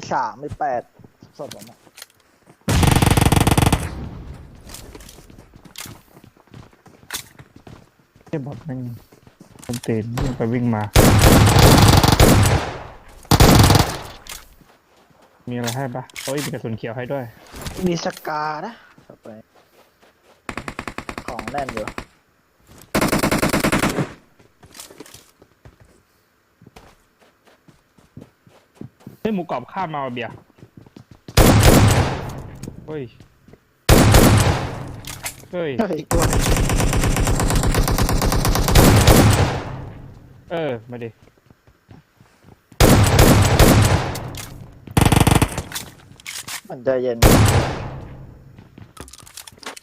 มีสามมีแปดสดผมอะไอ้บอทแม่งมันตื่นวิ่งไปวิ่งมา มีอะไรให้ปะโอ้ยมีกระสุนเขียวให้ด้วย มีสกานะต่อไป ของแน่นอยู่ เฮ้ยหมูกรอบข้ามมาว่ะเบียร์เฮ้ย เฮ้ย เฮ้ยอีกตัวหนึงเออ มาดิ มันใจเย็น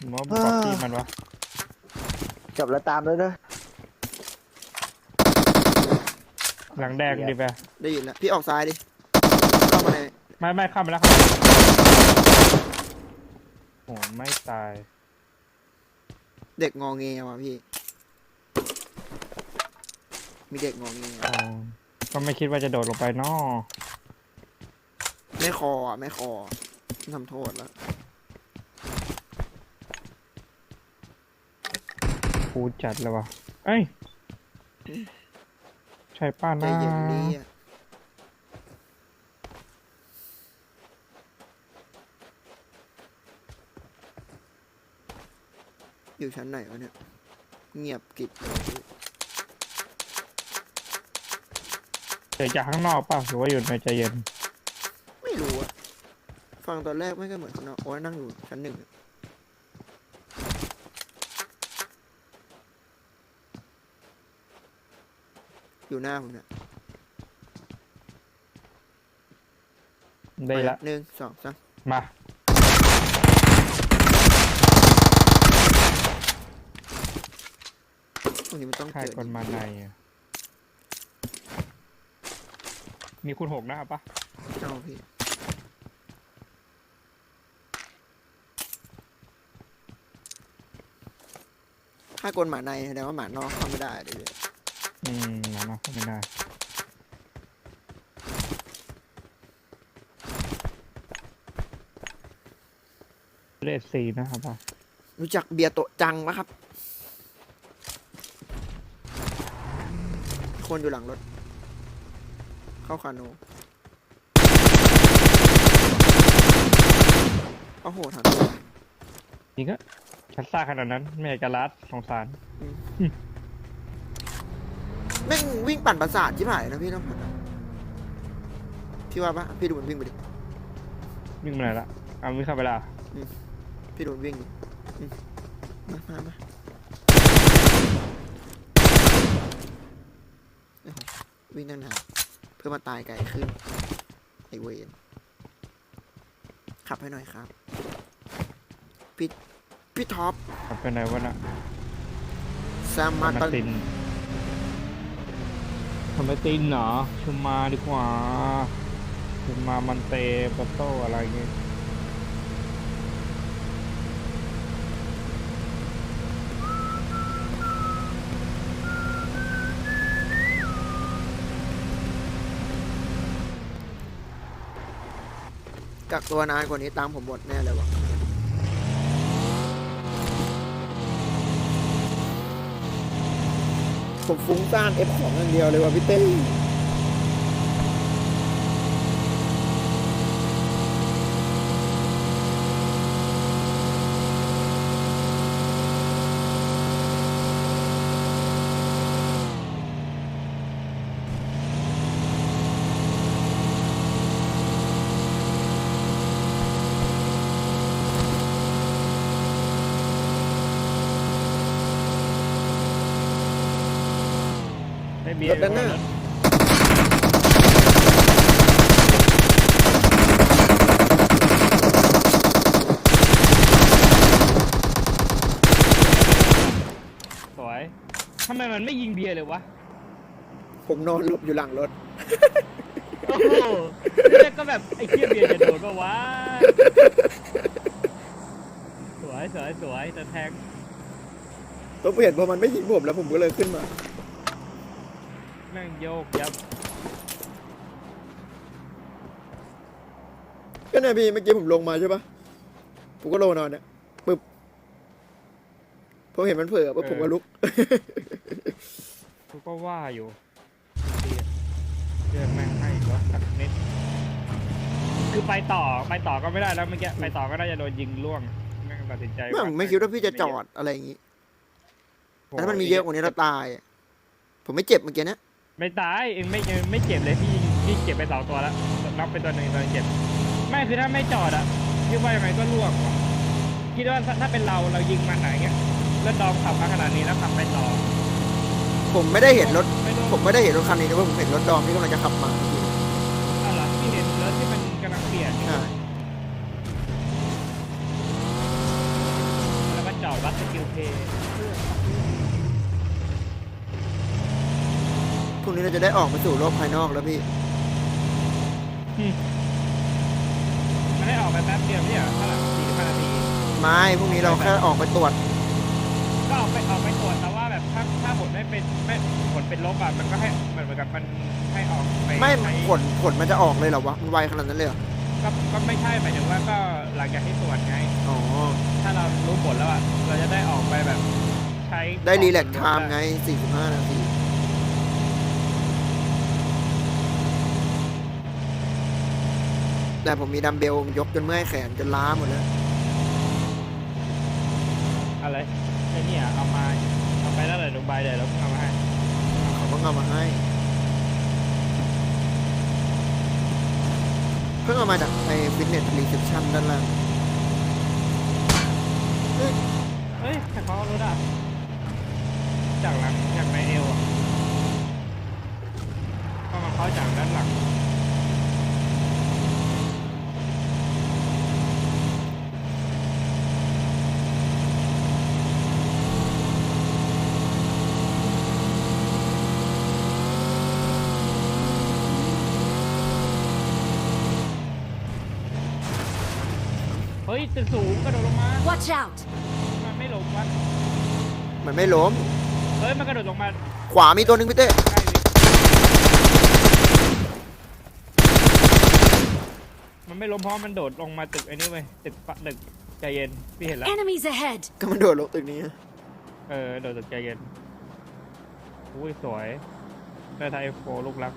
หมอหมูกรอบที่มันวะจบแล้วตามเลยเด้อหลังแดงดิแปะได้ยินแล้วพี่ออกซ้ายดิเข้ามาใน ไม่ไม่ข้ามไปแล้วข้ามไปโอ้ไม่ตาย เด็กงอเงว่ะพี่ มีเด็กงอเงอ๋อก็ไม่คิดว่าจะโดดลงไปนอไม่คออะไม่คอทำโทษแล้วกูจัดเลยวะเอ้ย ใช่ป้าใจนะ เย็นดีอะ อยู่ชั้นไหนวะเนี่ย เงียบกริบเลยพี่เจอจากข้างนอกป่ะหรือว่าอยู่ในใจเย็น ไม่รู้อะฟังตอนแรกไม่ก็เหมือนข้างนอกโอ้ยนั่งอยู่ชั้นหนึ่งอะอยู่หน้าผมเนี่ยได้ละหนึ่งสองสามมา ตรงนี้มันต้องใครเจอคนมาในอะมีคุณหกนะครับปะเอาพี่ถ้ากลหมาในแสดงว่าหมานอกเข้าไม่ได้เลยพี่อืมมาเนาะไม่ได้เลขสี่นะครับปะรู้จักเบียร์โตะจังปะครับ คนอยู่หลังรถ เข้าคาโนโอ้โหทันนี่ก็ชัดซ่าขนาดนั้น ไม่อยากจะรัดสงสาร แม่งวิ่งปั่นประสาทชิบหายนะพี่ต้องผ่านอะพี่ว่าปะพี่ดูมันวิ่งไปดิวิ่งมาไหนละเอาวิ่งเข้าไปละพี่ดูมันวิ่งดิอืมมามามาโอ้โห วิ่งตั้งนานเพื่อมาตายไกลขึ้นไอเวนขับให้หน่อยครับ พี่พี่ท็อปกลับไปไหนวะน่ะแซมมาตันตินทำไมตินเหรอชุมมาดีกว่าชุมมามันเตปโตอะไรเงี้ย กักตัวนานกว่านี้ตามผมหมดแน่เลยวะผมฟุ้งต้านเอฟของอย่างเดียวเลยวะพี่เต้ ได้เบียรร์ถด้านหน้า สวยทำไมมันไม่ยิงเบียร์เลยวะผมนอนหลบอยู่หลังรถ โอ้โหเนี่ยก็แบบไอ้เคียเบียร์จะโดนปะวะสวยสวยสวยแต่แทง ตัวเปลี่ยนพอมันไม่ยิงผมแล้วผมก็เลยขึ้นมา แม่งโยกยับก็เนี่ยพี่เมื่อกี้ผมลงมาใช่ปะผมก็ลงมานอนเนี่ยปึ๊บผมเห็นมันเผลอปุ๊บผมก็ลุกกูก็ว่าอยู่เบียร์เดือนแม่งให้อีกวะสักนิดคือไปต่อไปต่อก็ไม่ได้แล้วเมื่อกี้ไปต่อก็น่าจะโดนยิงล่วงแม่งตัดสินใจไม่ผมไม่คิดว่าพี่จะจอดอะไรอย่างงี้แต่ถ้ามันมีเยอะกว่านี้เราตายอะผมไม่เจ็บเมื่อกี้นะ ไม่ตายเองไม่เองไม่เจ็บเลยพี่ยิงพี่เจ็บไปสองตัวแล้วนับไปตัวหนึ่งตัวหนึ่งเจ็บไม่คือถ้าไม่จอดอะคิดว่ายังไงก็ล่วงว่ะคิดว่าถ้าถ้าเป็นเราเรายิงมันไหนเงี้ยแล้วดอมขับมาขนาดนี้แล้วขับไปต่อผมไม่ได้เห็นรถไม่โดนผมไม่ได้เห็นรถคันนี้นะเว้ยผมเห็นรถดอมที่กำลังจะขับมาเอาเหรอที่เห็นรถที่มันกำลังเปลี่ยนใช่แล้วก็จอดวัดสกิลเพย์ พรุ่งนี้เราจะได้ออกมาสู่โลกภายนอกแล้วพี่มันได้ออกไปแป๊บเดียวเนี่ยเท่าไหร่สี่ห้านาทีไม่พรุ่งนี้เราแค่ออกไปตรวจ ก็ออกไปออกไปตรวจแต่ว่าแบบถ้าถ้าผลไม่เป็นไม่ผลเป็นลบอะมันก็ให้เหมือนเหมือนกับมันให้ออกไปไม่ใช้ผลผลมันจะออกเลยเหรอวะ มันไวขนาดนั้นเลยเหรอก็ก็ไม่ใช่หมายถึงว่าก็หลังจากที่ตรวจไง อ๋อ ถ้าเรารู้ผลแล้วอะเราจะได้ออกไปแบบใช้ได้รีแลกไทม์ไง 45 นาที แต่ผมมีดัมเบลยกจนเมื่อยแขนจนล้าหมดแล้วอะไรไอ้เนี่ยเอามาเอาไปแล้วเลยดูใบเดี๋ยวเราเพิ่งเอามาให้เขาเพิ่งเอามาให้ เพิ่งเอามาจากในฟิตเนสรีเซพชันด้านล่างเฮ้ยแต่เขาเอารถอะจากหลังจากในเอวอะก็มาเขาจากด้านหลัง ฮ้ยตึกสูงกระโดดลงมา Watch out! มันไม่ลงวะมันไม่ล้ม เฮ้ยมันกระโดดลงมาขวามีตัวหนึ่งพี่เต้ใกล้วิมันไม่ล้มเพราะมันโดดลงมาตึกไอ้นี่เว้ยตึกปะตึกใจเย็นพี่เห็นแล้ว Enemies ahead! ก็มันโดดลงตึกนี้เออโดดตึกใจเย็นอุ้ยสวยได้ไทยโฟลูกรัก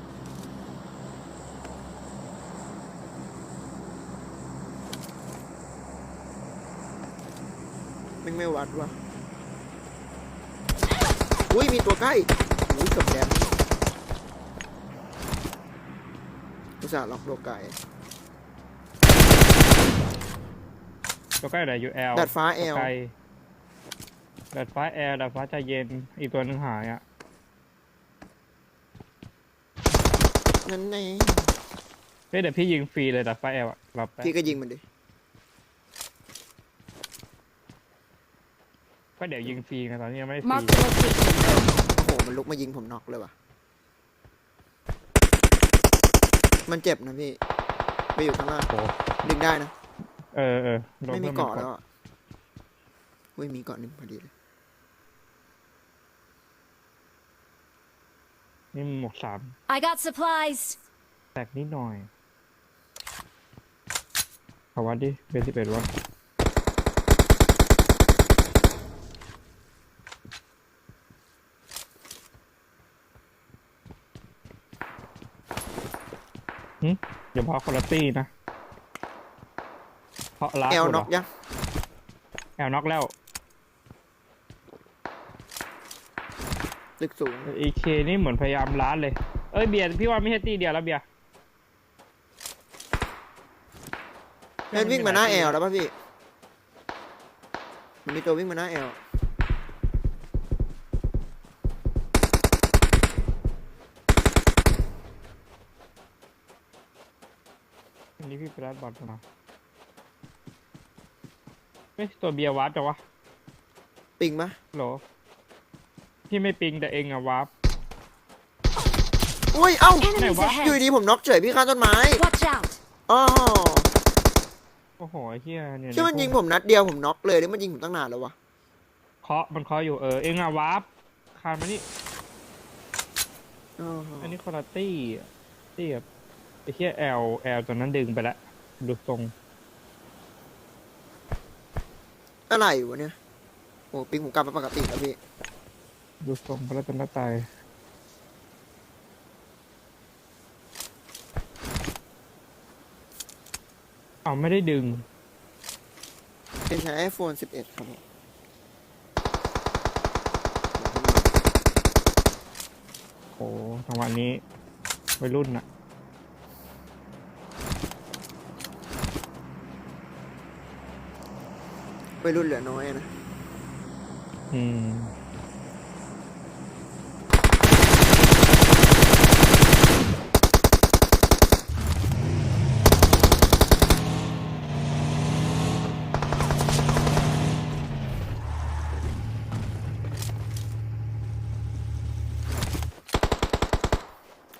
ม่งไม่วัดวะอุ้ยมีตัวใกล้อุ้ยเกับแดนอุตส่าห์ล็อกตัวไก่ตัวใกล้ไหนอยู่แอลดาดฟ้าแอลไกลดาดฟ้าแอลดาดฟ้าใจเย็น อีกตัวหนึงหายอะ นั่นไงเฮ้ยเดี๋ยวพี่ยิงฟรีเลยดาดฟ้าแอลอะรับไปพี่ก็ยิงมันดิ ก็เดี๋ยวยิงฟรีไงตอนนี้ยังไม่ได้ฟรี Mark the location. โอ้โหมันลุกมายิงผมน็อกเลยว่ะ มันเจ็บนะพี่ ไปอยู่ข้างล่างโอ้ดึงได้นะ เออเออโดนไม่มีพื่นเกาะดแล้วอะอุ้ยมีเกาะหนึ่งพอดีเลยนี่หมวกสาม I got supplies! แตกนิดหน่อยเอาวัดดิเป็นสิบเอ็ดวัด หึอย่าพอคนละตี้นะ เพราะลาแอลหมดเหรน็อกยังแอลน็อกแล้วตึกสูงอีเคนี่เหมือนพยายามล้านเลย เอ้ยเบียร์พี่ว่าไม่ใช่ตีเดียวแล้วเบียร์แอนวิ่งมาหน้าแอลแล้วป่ะพี่ มันมีตัววิ่งมาหน้าแอล อันนี้พี่ไปรั ดบอลมาเฮ้ยตัวเบียร์วาร์ปจังวะปิงปะโหลพี่ไม่ปิงแต่เองอะวาร์ป อุ้ย เอ้า Enemies what? อยู่ ahead! ดีผมน็อกเฉยพี่ข้างต้นไม้ Watch out! อ๋อโอ้โหไอ้เฮียเนี่ยที่มันยิงผมนัดเดียวผมน็อกเลยแล้วมันยิงผมตั้งนานแล้ววะ เคาะมันเคาะอยู่เออเองอะวาร์ปคานมานี่อ๋ออันนี้คอร์ตี้อะตี้แบบไอ้เฮียแอลแอลตัวนั้นดึงไปละ ดูทรงอะไรวะเนี่ย โอ้ปิงผมกลับมาปกติแล้วพี่ ดูทรงพระรัตนตรัยเอาไม่ได้ดึง เป็นใช้ iPhone 11 ครับผมโอ้จังหวะนี้วัยรุ่นอะ ไปรุ่นเหลือน้อยนะ อืม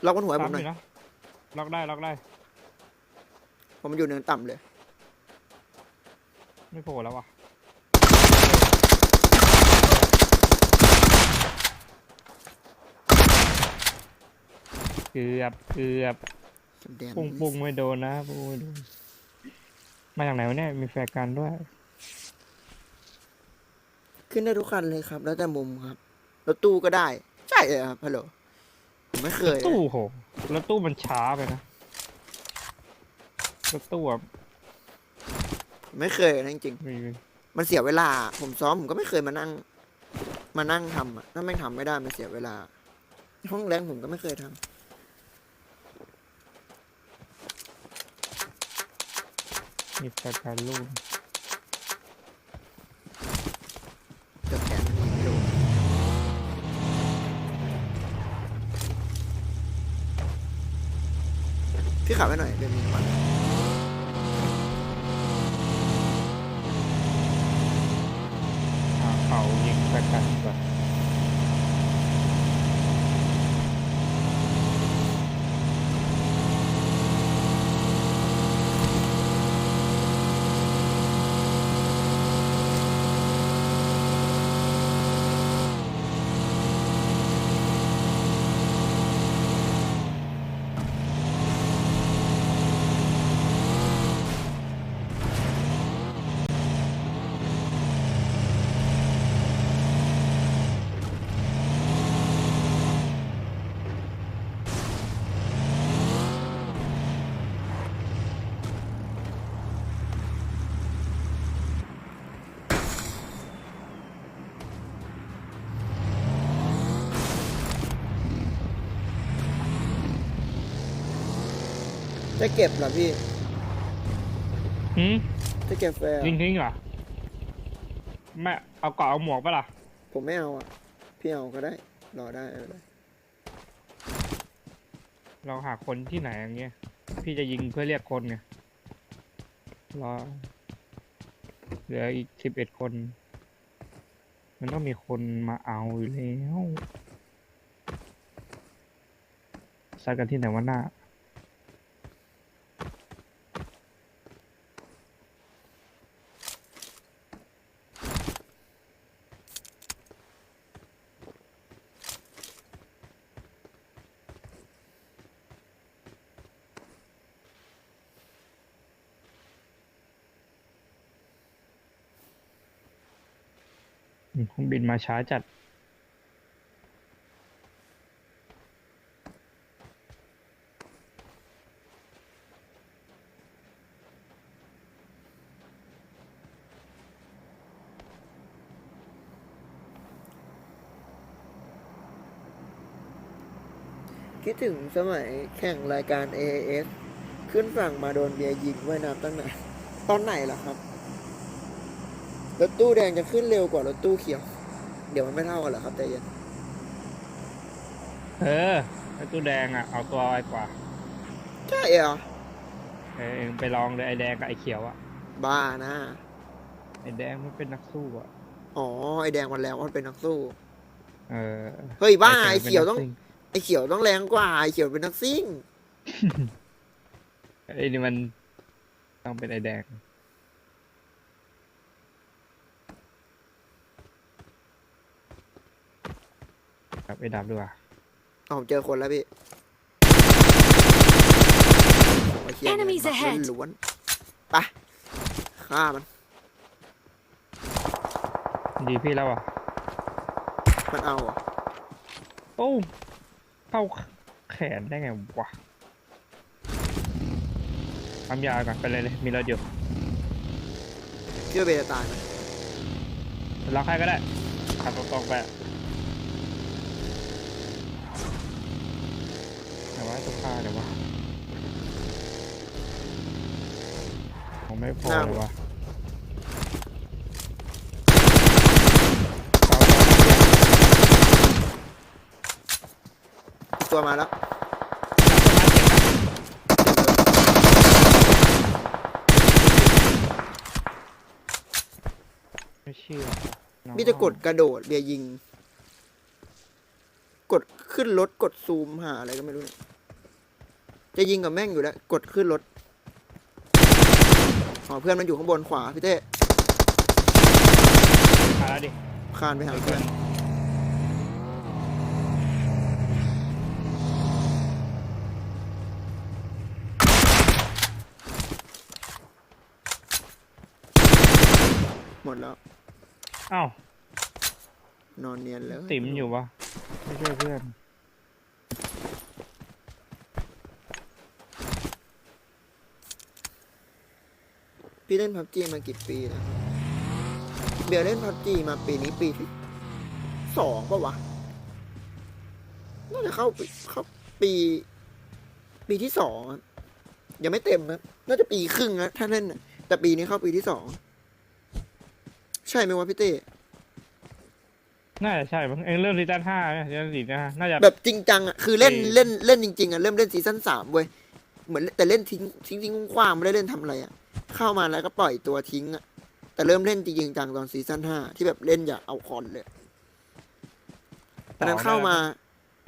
ล็อกบนหัวให้ผตามมหอน่อยยู่นะล็อกได้ล็อกได้ ผมอยู่เนินต่ำเลย ไม่โผล่แล้ววะ เกือบเกือบสแดนปุ้งปุ้งไม่โดนนะปุ้งไม่โดนมาจากไหนวะเนี่ยมีแฟร์กันด้วย ขึ้นได้ทุกคันเลยครับ แล้วแต่มุมครับรถตู้ก็ได้ ใช่เลยครับฮัลโหลผมไม่เคยตู้โหรถตู้มันช้าไปนะรถตู้อะผมไม่เคยนะจริงมีๆมันเสียเวลา ผมซ้อมผมก็ไม่เคยมานั่ง มานั่งทำอะถ้าไม่งทำไม่ได้มันเสียเวลาห้องแรงผมก็ไม่เคยทำ มีแฟร์กันลูกเกือบแขนมันยิงไม่โดนพี่ขับให้หน่อยเดี๋ยวมีควัน เก็บเหรอพี่ หืมจะเก็บแฟร์ยิงทิ้งเหรอแม่เอาเกาะเอาหมวกปะล่ะผมไม่เอาอะ พี่เอาก็ได้ รอได้ไม่เป็นไรเราหาคนที่ไหนอย่างเงี้ย พี่จะยิงเพื่อเรียกคนไงรอเหลืออีกสิบเอ็ดคน มันต้องมีคนมาเอาอยู่แล้วซัดกันที่ไหนวะหน้า อื มเครื่องบินมาช้าจัด คิดถึงสมัยแข่งรายการ AAS ขึ้นฝั่งมาโดนเบียร์ยิงว่ายน้ำตั้งนานตอนไหนล่ะครับ รถตู้แดงจะขึ้นเร็วกว่ารถตู้เขียว เดี๋ยวมันไม่เท่ากันเหรอครับใจเย็นเออไอ้ตู้แดงอะ เอาตัวไว้กว่าใช่เหรอเออเองไปลองเลยไอ้แดงกับไอ้เขียวอะบ้านะไอ้แดงมันเป็นนักสู้อะอ๋อไอแดงมันแล้วมันเป็นนักสู้ เออเฮ้ยบ้าไอ้ไอเขีเขียยววเป็นต้องนักซิ่ไอเขียวต้องแรงกว่าไอเขียวเป็นนักซิ่งไอ้นี่มันต้องเป็นไอแดง ครับไอ้ดำด้วยอ๋อผมเจอคนแล้วพี่โอ้ยเหี้ย Enemies เนี่ย ahead ล้วนๆไปฆ่ามัน ดีพี่แล้วอะ มันเอาอะโอ้เข้าแขนได้ไงวะทำยาก่อนไปเลยเลย มีรถอยู่เชื่อเบจะตายไหมล็อกให้ก็ได้ขับตรงๆไปแต่ ว่าต้องฆ่าเดี๋ยววะผมไม่พอเลยวะเอาเอาเอาอีกตัวมาแล้วไม่เชื่อน้องมีจะกดกระโดดเบียร์ยิง กดขึ้นรถกดซูมหาอะไรก็ไม่รู้เนี่ย จะยิงกับแม่งอยู่แล้ว กดขึ้นรถอ๋อเพื่อนมันอยู่ข้างบนขวาพี่เต้มาแล้วดิคานไปหาเพื่อนหมดแล้ว อ้าวนอนเนียนเลยติ๋มอยู่วะไม่ช่วยเพื่อน พี่เล่นพับจีมากี่ปีแล้วเบียร์เล่นพับจีมาปีนี้ปีที่สองปะวะน่าจะเข้าปีเข้าปี ปีที่สองอะยังไม่เต็มนะน่าจะปีครึ่งนะถ้าเล่นน่ะแต่ปีนี้เข้าปีที่สองใช่ไหมวะพี่เต้น่าจะใช่มั้งเองเริ่มซีซั่นห้าเนี่ยซีซั่นสี่นะฮะน่าจะแบบจริงจังอะคือเล่นปีเล่นเล่นจริงๆอะเริ่มเล่นซีซั่นสามเว้ยเหมือนแต่เล่นทิ้งทิ้งทิ้งคว้างๆไม่ได้เล่นทำอะไรอะ เข้ามาแล้วก็ปล่อยตัวทิ้งอะแต่เริ่มเล่นจริงๆจังตอนซีซั่นห้าที่แบบเล่นอย่าเอาคอนเลยอันนั้นเข้ามา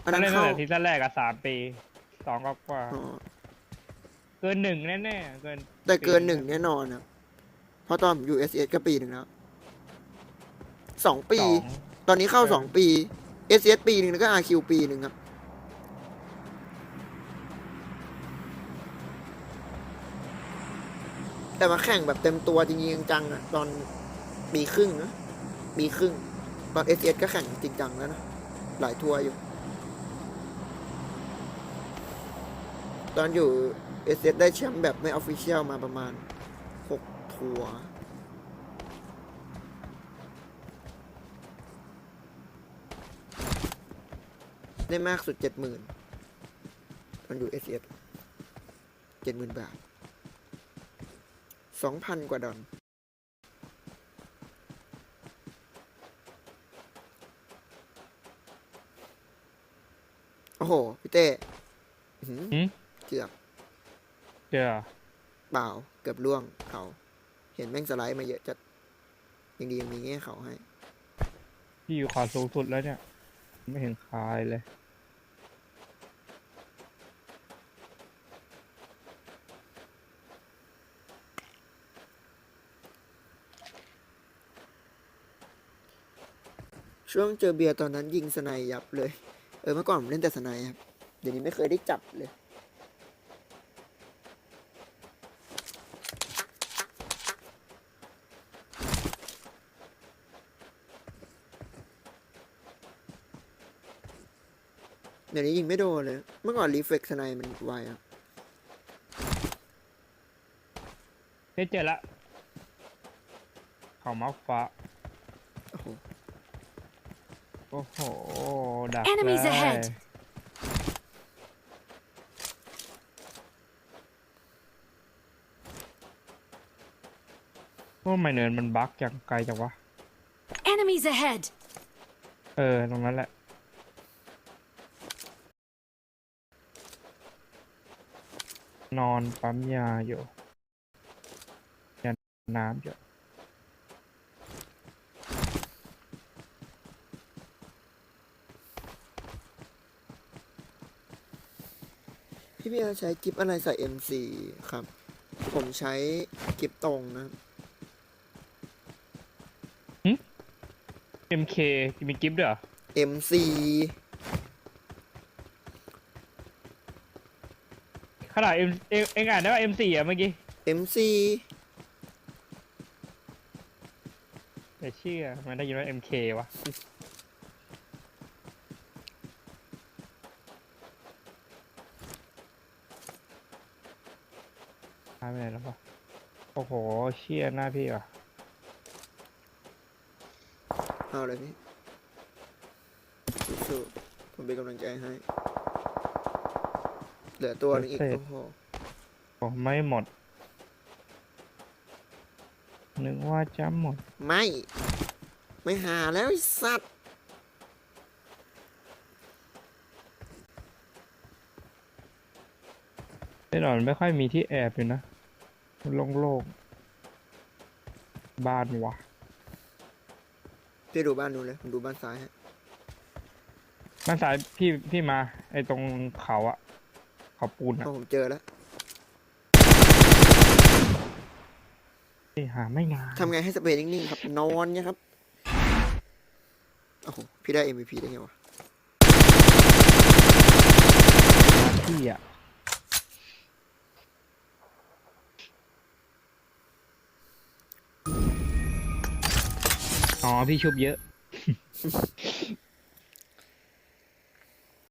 อันถ้านั้นเล่นตั้เข้างแต่ซีซั่นแรกอะสามปีสองก็กว่าอ๋อเกินหนึ่งแน่ๆเกิน แต่เกินหนึ่งแน่นอนนะเพราะตอนผมอยู่ s อก็ปีหนึ่งแล้วสองปีสองตอนนี้เข้าเออสองปี s อปีหนึ่งแล้วก็ RQ ปีหนึ่งครับ แต่มาแข่งแบบเต็มตัวจริงๆจังๆอะตอนปีครึ่งนะปีครึ่ง ตอน s อสเอสก็แข่งจริงจังแล้วนะ หลายทัวร์อยู่ ตอนอยู่ s อสเอสได้แชมป์แบบไม่ออฟฟิเชียลมาประมาณหกทัวร์ได้มากสุดเจ็ดหมื่นตอนอยู่ s อเจ็ดหมื่นบาท สองพันกว่าดอลโอ้โห พี่เต้อื้อหือหืมเกือบเจอเปล่า เกือบล่วงเขา เห็นแม่งสไลด์มาเยอะจัดยังดียังมีแง่เขาให้ พี่อยู่ขอสูงสุดแล้วเนี่ย ไม่เห็นคายเลย ช่วงเจอเบียร์ตอนนั้นยิงสไนยับเลย เออเมื่อก่อนผมเล่นแต่สไนด์ครับ เดี๋ยวนี้ไม่เคยได้จับเลย เดี๋ยวนี้ยิงไม่โดนเลย เมื่อก่อนรีเฟกสไนด์มันไวอะได้เจอละเขามาฟ้า โอ้โห ดัก Enemies เลย ahead โอ้ไม่เนินมันบั๊กจังไกลจังวะ Enemies ahead! เออ ตรงนั้นแหละ นอนปั๊มยาอยู่ยาน้ำอยู่ พี่อาใช้กิฟอะไรใส่ M4 ครับ ผมใช้กิฟตรงนะ MK มีกิฟต์ด้วยเหรอ M4 ขนาด M เองเองอ่านได้ว่า M4 อะเมื่อกี้ M4 แต่เชื่อมันได้ยินว่า MK วะหายไปไหนแล้วปะโอ้โห เชี่ยหน้าพี่ว่ะเอาเลยพี่สู้ๆผมเป็นกำลังใจให้ เหลือตัวหนึงอีกเสร็จโอ้โหโอ้ไม่หมด นึกว่าจะหมด ไม่ ไม่หาแล้วไอ้สัตว์แน่นอนไม่ค่อยมีที่แอบอยู่นะโล่งๆ บ้านวะพี่ดูบ้านนู้นเลยผมดูบ้านซ้ายฮะบ้านซ้ายพี่พี่มา ไอ้ตรงเขาอะเขาปูนอะเพราะผมเจอแล้วพี่หาไม่นานทำไงให้สเปรย์นิ่งๆครับ นอนเนี่ยครับโอ้โหพี่ได้ MVP ได้ไงวะ หาพี่อะ พี่ชุบเยอะ